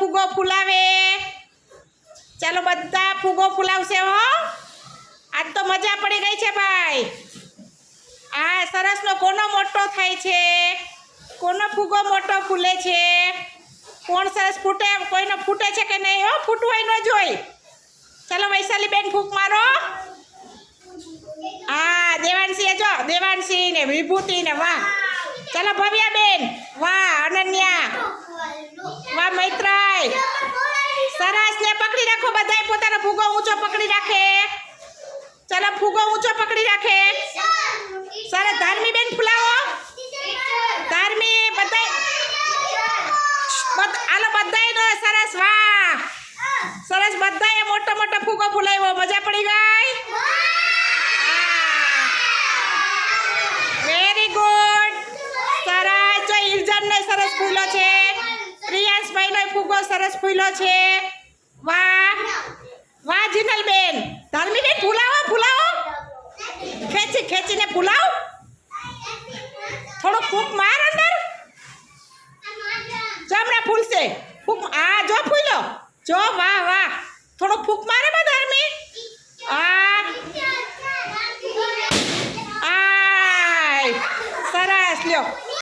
ફુગો ફૂલાવે. ચાલો બધા ફુગો ફૂલાવશે હો. આજ તો મજા પડી ગઈ છે ભાઈ. હા સરસનો કોનો મોટો થાય છે? કોનો ફુગો મોટો ફૂલે છે? કોણ સરસ ફૂટે? કોઈનો ફૂટે છે કે નહીં હો? ફૂટવાય ન જોઈ. ચાલો વૈશાલીબેન ફૂંક મારો. હા દેવાંશી જો દેવાંશી ને વિભૂતિ ને વાહ. ચાલો ભવ્યા બેન વાહ, અનન્યા. વાહ સરસ, ને પકડી રાખો બધાય, પોતાનો ફુગો ઊંચો પકડી રાખે. ચાલો, ફુગો ઊંચો પકડી રાખે. સરસ, ધાર્મી બેન ફૂલાવો. ધાર્મી, બધાય. બધ- આલો બધાય નો સરસ વાહ. સરસ બધાએ મોટો મોટો ફુગો ફૂલાવ્યો મજા પડી ગઈ વેરી ગુડ સરસ જો ઈરજાનનો સરસ ફૂલો છે પ્રિયાંશભાઈનો ફૂગો સરસ ફૂલો છે. વાહ. વાહ જીનલબેન ધર્મીબેન ફૂલાવો ફૂલાવો. ખેંચી, ખેંચીને ફૂલાવ. થોડું ફૂંક માર અંદર. જમણા ફૂલશે. ફૂંક, આ જો ફૂલો. જો, વાહ વાહ. થોડું ફૂંક મારે બા ધર્મી આ. આય. સરસ, લ્યો.